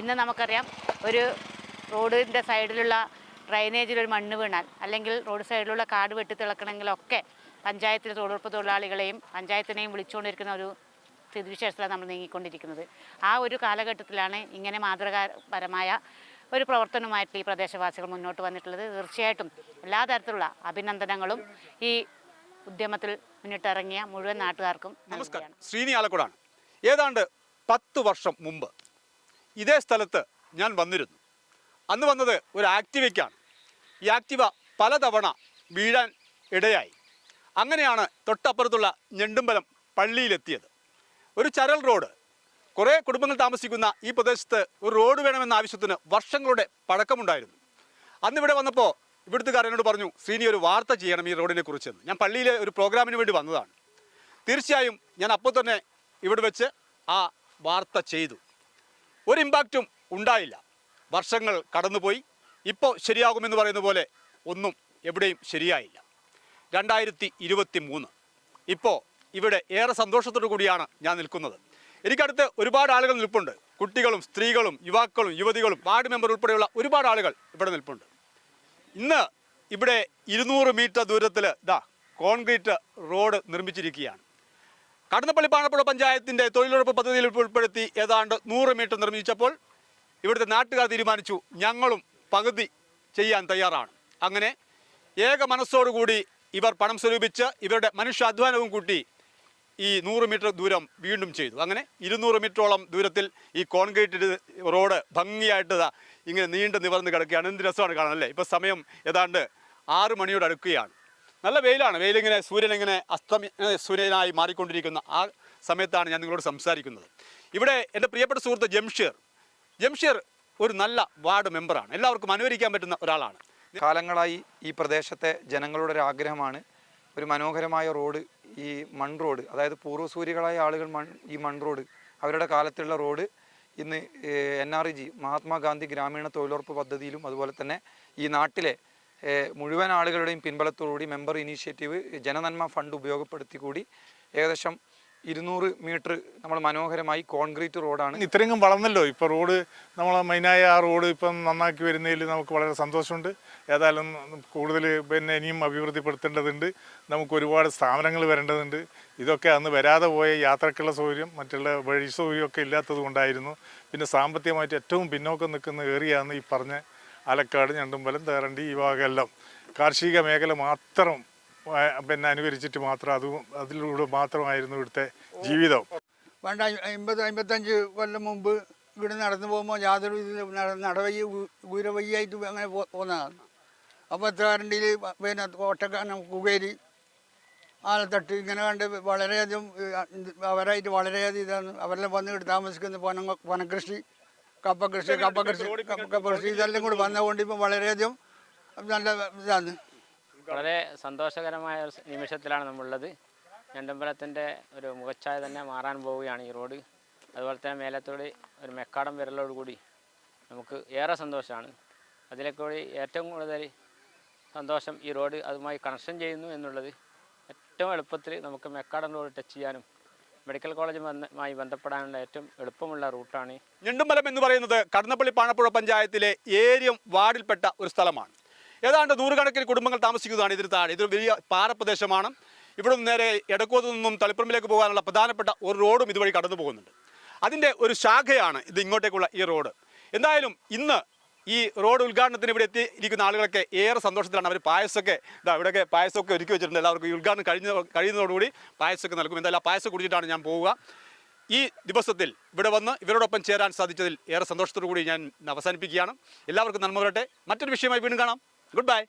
ഇന്ന് നമുക്കറിയാം ഒരു റോഡിന്റെ സൈഡിലുള്ള ഡ്രൈനേജിൽ ഒരു മണ്ണ് വീണാൽ അല്ലെങ്കിൽ റോഡ് സൈഡിലുള്ള കാട് വെട്ടി വെട്ടിത്തിളക്കണമെങ്കിലൊക്കെ പഞ്ചായത്തിലെ തൊഴിലുറപ്പ് തൊഴിലാളികളെയും പഞ്ചായത്തിനെയും വിളിച്ചുകൊണ്ടിരിക്കുന്ന ഒരു സ്ഥിതിവിശേഷത്തിലാണ് നമ്മൾ നീങ്ങിക്കൊണ്ടിരിക്കുന്നത്. ആ ഒരു കാലഘട്ടത്തിലാണ് ഇങ്ങനെ മാതൃകാപരമായ ഒരു പ്രവർത്തനവുമായിട്ട് ഈ പ്രദേശവാസികൾ മുന്നോട്ട് വന്നിട്ടുള്ളത്. തീർച്ചയായിട്ടും എല്ലാ തരത്തിലുള്ള അഭിനന്ദനങ്ങളും ഈ ഉദ്യമത്തിൽ മുന്നിട്ടിറങ്ങിയ മുഴുവൻ നാട്ടുകാർക്കും നമസ്കാരം. ശ്രീനി ആലക്കുടാണ്. ഏതാണ്ട് പത്ത് വർഷം മുമ്പ് ഇതേ സ്ഥലത്ത് ഞാൻ വന്നിരുന്നു. അന്ന് വന്നത് ഒരു ആക്ടിവയ്ക്കാണ്. ഈ ആക്ടിവ പലതവണ വീഴാൻ ഇടയായി. അങ്ങനെയാണ് തൊട്ടപ്പുറത്തുള്ള ഞെണ്ടുമ്പലം പള്ളിയിലെത്തിയത്. ഒരു ചരൽ റോഡ്. കുറേ കുടുംബങ്ങൾ താമസിക്കുന്ന ഈ പ്രദേശത്ത് ഒരു റോഡ് വേണമെന്ന ആവശ്യത്തിന് വർഷങ്ങളുടെ പഴക്കമുണ്ടായിരുന്നു. അന്ന് ഇവിടെ വന്നപ്പോൾ ഇവിടുത്തുകാർ എന്നോട് പറഞ്ഞു ശ്രീനി ഒരു വാർത്ത ചെയ്യണം ഈ റോഡിനെ കുറിച്ചെന്ന്. ഞാൻ പള്ളിയിലെ ഒരു പ്രോഗ്രാമിന് വേണ്ടി വന്നതാണ്. തീർച്ചയായും ഞാൻ അപ്പോൾ തന്നെ ഇവിടെ വെച്ച് ആ വാർത്ത ചെയ്തു. ഒരു ഇമ്പാക്റ്റും ഉണ്ടായില്ല. വർഷങ്ങൾ കടന്നുപോയി. ഇപ്പോൾ ശരിയാകുമെന്ന് പറയുന്ന പോലെ ഒന്നും എവിടെയും ശരിയായില്ല. രണ്ടായിരത്തി ഇരുപത്തി മൂന്ന് ഇപ്പോൾ ഇവിടെ ഏറെ സന്തോഷത്തോടു കൂടിയാണ് ഞാൻ നിൽക്കുന്നത്. എനിക്കടുത്ത് ഒരുപാട് ആളുകൾ നിൽപ്പുണ്ട്. കുട്ടികളും സ്ത്രീകളും യുവാക്കളും യുവതികളും വാർഡ് മെമ്പർ ഉൾപ്പെടെയുള്ള ഒരുപാട് ആളുകൾ ഇവിടെ നിൽപ്പുണ്ട്. ഇന്ന് ഇവിടെ ഇരുന്നൂറ് മീറ്റർ ദൂരത്തിൽ ഇതാ കോൺക്രീറ്റ് റോഡ് നിർമ്മിച്ചിരിക്കുകയാണ്. കടന്നപ്പള്ളി പാണപ്പുഴ പഞ്ചായത്തിന്റെ തൊഴിലുറപ്പ് പദ്ധതിയിൽ ഉൾപ്പെടുത്തി ഏതാണ്ട് നൂറ് മീറ്റർ നിർമ്മിച്ചപ്പോൾ ഇവിടുത്തെ നാട്ടുകാർ തീരുമാനിച്ചു ഞങ്ങളും പകുതി ചെയ്യാൻ തയ്യാറാണ്. അങ്ങനെ ഏക മനസ്സോടുകൂടി ഇവർ പണം സ്വരൂപിച്ച് ഇവരുടെ മനുഷ്യാധ്വാനവും കൂട്ടി ഈ നൂറ് മീറ്റർ ദൂരം വീണ്ടും ചെയ്തു. അങ്ങനെ ഇരുന്നൂറ് മീറ്ററോളം ദൂരത്തിൽ ഈ കോൺക്രീറ്റ് റോഡ് ഭംഗിയായിട്ട് ഇങ്ങനെ നീണ്ടു നിവർന്ന് കിടക്കുകയാണ്. എന്ത് രസമാണ് കാണാൻ അല്ലേ? ഇപ്പോൾ സമയം ഏതാണ്ട് ആറ് മണിയോട് അടുക്കുകയാണ്. നല്ല വെയിലാണ്. വെയിലിങ്ങനെ സൂര്യൻ ഇങ്ങനെ അസ്തമി സൂര്യനായി മാറിക്കൊണ്ടിരിക്കുന്ന ആ സമയത്താണ് ഞാൻ നിങ്ങളോട് സംസാരിക്കുന്നത്. ഇവിടെ എന്റെ പ്രിയപ്പെട്ട സുഹൃത്ത് ജംഷീർ. ജംഷീർ ഒരു നല്ല വാർഡ് മെമ്പറാണ്. എല്ലാവർക്കും അനുകരിക്കാൻ പറ്റുന്ന ഒരാളാണ്. കാലങ്ങളായി ഈ പ്രദേശത്തെ ജനങ്ങളുടെ ഒരു ആഗ്രഹമാണ് ഒരു മനോഹരമായ റോഡ് ഈ മൺ റോഡ് അതായത് പൂർവസൂരികളായ ആളുകൾ മൺ ഈ മൺ റോഡ് അവരുടെ കാലത്തുള്ള റോഡ് ഇന്ന് N R E G Mahatma Gandhi ഗ്രാമീണ തൊഴിലുറപ്പ് പദ്ധതിയിലും അതുപോലെ തന്നെ ഈ നാട്ടിലെ മുഴുവൻ ആളുകളുടെയും പിൻബലത്തോടുകൂടി മെമ്പർ ഇനീഷ്യേറ്റീവ് ജനനന്മ ഫണ്ട് ഉപയോഗപ്പെടുത്തി കൂടി ഏകദേശം ഇരുന്നൂറ് മീറ്റർ നമ്മൾ മനോഹരമായി കോൺക്രീറ്റ് റോഡാണ്. ഇത്രയും വളർന്നല്ലോ. ഇപ്പോൾ റോഡ് നമ്മൾ മെയിനായ ആ റോഡ് ഇപ്പം നന്നാക്കി വരുന്നതിൽ നമുക്ക് വളരെ സന്തോഷമുണ്ട്. ഏതായാലും കൂടുതൽ പിന്നെ ഇനിയും അഭിവൃദ്ധിപ്പെടുത്തേണ്ടതുണ്ട്. നമുക്ക് ഒരുപാട് സ്ഥാപനങ്ങൾ വരേണ്ടതുണ്ട്. ഇതൊക്കെ അന്ന് വരാതെ പോയ യാത്രക്കുള്ള സൗകര്യം മറ്റുള്ള വഴി സൗകര്യമൊക്കെ ഇല്ലാത്തത് കൊണ്ടായിരുന്നു പിന്നെ സാമ്പത്തികമായിട്ട് ഏറ്റവും പിന്നോക്കം നിൽക്കുന്ന ഏറിയാണ് ഈ പറഞ്ഞ ആലക്കാട് ഞണ്ടുമ്പലം തേറണ്ടി ഈ ഭാഗമെല്ലാം കാർഷിക മേഖല മാത്രം പിന്നെ അനുകരിച്ചിട്ട് മാത്രം അതും അതിലൂടെ മാത്രമായിരുന്നു ഇവിടുത്തെ ജീവിതം. പണ്ട് അമ്പത് അമ്പത്തഞ്ച് കൊല്ലം മുമ്പ് ഇവിടെ നടന്നു പോകുമ്പോൾ യാതൊരു നടവയ്യ ഉയരവഴിയായിട്ട് അങ്ങനെ പോകുന്നതാണ് അപ്പോൾ തേറണ്ടിയിൽ പിന്നെ കോട്ടക്കാനം കുകേരി ആലത്തട്ട് ഇങ്ങനെ കണ്ട് വളരെയധികം അവരായിട്ട് വളരെയധികം ഇതാണ് അവരെല്ലാം വന്നിട്ട് താമസിക്കുന്ന പന പനകൃഷി കപ്പ കൃഷി കപ്പ കൃഷി കപ്പ കൃഷി ഇതെല്ലാം കൂടി വന്നതുകൊണ്ട് ഇപ്പം വളരെയധികം നല്ല ഇതാണ്. വളരെ സന്തോഷകരമായ ഒരു നിമിഷത്തിലാണ് നമ്മളുള്ളത്. ഞണ്ടമ്പലത്തിന്റെ ഒരു മുഖച്ഛായ തന്നെ മാറാൻ പോവുകയാണ് ഈ റോഡ്. അതുപോലെ തന്നെ മേലത്തോട് ഒരു മെക്കാടം വിരലോടുകൂടി നമുക്ക് ഏറെ സന്തോഷമാണ്. അതിലേക്കൂടി ഏറ്റവും കൂടുതൽ സന്തോഷം ഈ റോഡ് അതുമായി കണക്ഷൻ ചെയ്യുന്നു എന്നുള്ളത് ഏറ്റവും എളുപ്പത്തിൽ നമുക്ക് മെക്കാടം റോഡ് ടച്ച് ചെയ്യാനും മെഡിക്കൽ കോളേജുമായി ബന്ധപ്പെടാനുള്ള ഏറ്റവും എളുപ്പമുള്ള റൂട്ടാണ് ഞണ്ടുമ്പലം എന്ന് പറയുന്നത് കടന്നപ്പള്ളി പാണപ്പുഴ പഞ്ചായത്തിലെ ഏരിയം വാർഡിൽപ്പെട്ട ഒരു സ്ഥലമാണ്. ഏതാണ്ട് നൂറുകണക്കിന് കുടുംബങ്ങൾ താമസിക്കുന്നതാണ് ഇതിന് താഴെ. ഇതൊരു വലിയ പാറപ്രദേശമാണ്. ഇവിടെ നിന്ന് നേരെ എടക്കോത്തു നിന്നും തളിപ്പറമ്പിലേക്ക് പോകാനുള്ള പ്രധാനപ്പെട്ട ഒരു റോഡും ഇതുവഴി കടന്നു പോകുന്നുണ്ട് അതിന്റെ ഒരു ശാഖയാണ് ഇത് ഇങ്ങോട്ടേക്കുള്ള ഈ റോഡ്. എന്തായാലും ഇന്ന് ഈ റോഡ് ഉദ്ഘാടനത്തിന് ഇവിടെ എത്തിയിരിക്കുന്ന ആളുകളൊക്കെ ഏറെ സന്തോഷത്തിലാണ്. അവർ പായസമൊക്കെ ഇതാ ഇവിടെയൊക്കെ പായസമൊക്കെ ഒരുക്കി വെച്ചിട്ടുണ്ട്. എല്ലാവർക്കും ഈ ഉദ്ഘാടനം കഴിഞ്ഞ കഴിയുന്നതോടുകൂടി പായസമൊക്കെ നൽകും. എന്തായാലും ആ പായസം കുടിച്ചിട്ടാണ് ഞാൻ പോവുക. ഈ ദിവസത്തിൽ ഇവിടെ വന്ന് ഇവരോടൊപ്പം ചേരാൻ സാധിച്ചതിൽ ഏറെ സന്തോഷത്തോടു കൂടി ഞാൻ അവസാനിപ്പിക്കുകയാണ്. എല്ലാവർക്കും നന്മ വരട്ടെ മറ്റൊരു വിഷയമായി വീണ്ടും കാണാം. Good bye